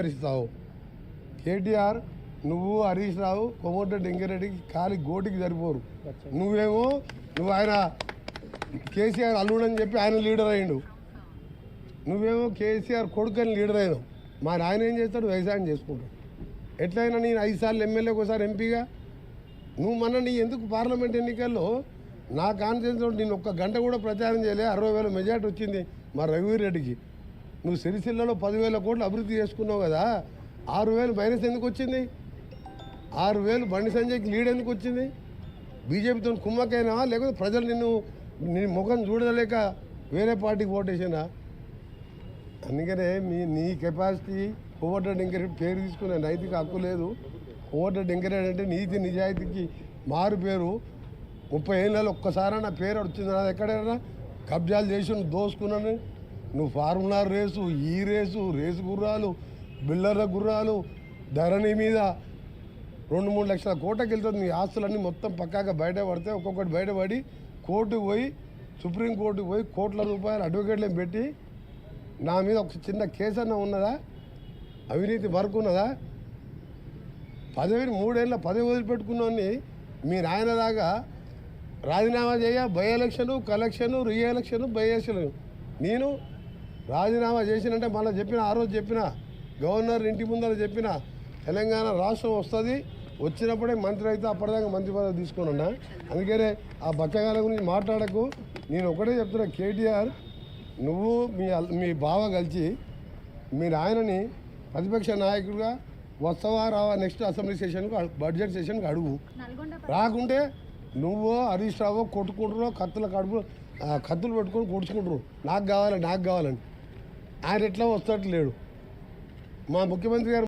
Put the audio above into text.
ఇస్తావు కేటీఆర్ నువ్వు హరీష్ రావు కొమ్మటిరెడ్డి వెంకరెడ్డికి కాలి గోటికి సరిపోరు. నువ్వేమో నువ్వు ఆయన కేసీఆర్ అల్లుడని చెప్పి ఆయన లీడర్ అయ్యిండు. నువ్వేమో కేసీఆర్ కొడుకని లీడర్ అయినావు. మా నాయన ఏం చేస్తాడు? వ్యవసాయం చేసుకుంటాడు. ఎట్లయినా నేను ఐదు సార్లు ఎమ్మెల్యే ఒకసారి ఎంపీగా. నువ్వు మన నీ ఎందుకు పార్లమెంట్ ఎన్నికల్లో నా కాన్ఫిడెన్స్ నేను ఒక్క గంట కూడా ప్రచారం చేయలే. అరవై వేల మెజార్టీ వచ్చింది మా రఘువీర్ రెడ్డికి. నువ్వు సిరిసిల్లలో పదివేల కోట్లు అభివృద్ధి చేసుకున్నావు కదా ఆరు వేలు మైనస్ ఎందుకు వచ్చింది? ఆరు వేలు బండి సంజయ్కి లీడ్ ఎందుకు వచ్చింది? బీజేపీతో కుమ్మకైనావా లేకపోతే ప్రజలు నిన్ను నీ ముఖం చూడలేక వేరే పార్టీకి ఓటేసినా అందుకనే మీ నీ కెపాసిటీ కోవట ఎంకరేజ్ పేరు తీసుకునే నైతిక హక్కు లేదు. కోవట ఎంకరేజ్ అంటే నీతి నిజాయితీకి మారు పేరు. ముప్పై ఏళ్ళలో ఒక్కసారైనా పేరు వచ్చింది నాది ఎక్కడైనా కబ్జాలు చేసి దోసుకున్నాను. నువ్వు ఫార్ములర్ రేసు ఈ రేసు రేసు గుర్రాలు బిల్లర్ల గుర్రాలు ధరణి మీద రెండు మూడు లక్షల కోటకి వెళ్తుంది నీ ఆస్తులన్నీ మొత్తం పక్కాగా బయట పడితే ఒక్కొక్కటి బయటపడి కోర్టుకు పోయి సుప్రీంకోర్టుకు పోయి కోట్ల రూపాయలు అడ్వకేట్లను పెట్టి నా మీద ఒక చిన్న కేసు అన్న ఉన్నదా? అవినీతి వరకు ఉన్నదా? పదవిని మూడేళ్ళ పదవి వదిలిపెట్టుకున్నోని మీ దాకా రాజీనామా చేయ by election collection re election by election. నేను రాజీనామా చేసినంటే మళ్ళీ చెప్పిన ఆ రోజు చెప్పిన గవర్నర్ ఇంటి ముందర చెప్పిన తెలంగాణ రాష్ట్రం వస్తుంది. వచ్చినప్పుడే మంత్రి అయితే అప్పటిదాకా మంత్రి పదవి తీసుకొని ఉన్నా. అందుకనే ఆ బచ్చగాల గురించి మాట్లాడకు. నేను ఒకటే చెప్తున్నా కేటీఆర్ నువ్వు మీ మీ బావ కలిసి మీ నాయనని ప్రతిపక్ష నాయకుడిగా వస్తావా రావా నెక్స్ట్ అసెంబ్లీ సెషన్కు బడ్జెట్ సెషన్కి అడుగు. రాకుంటే నువ్వు హరీష్ రావు కొట్టుకుంటారో కత్తుల కడుపు ఆ, కత్తులు పెట్టుకొని కొడుచుకుంటారు నాకు కావాలి నాకు కావాలని. ఆయన ఎట్లా వస్తట్లేడు మా ముఖ్యమంత్రి గారు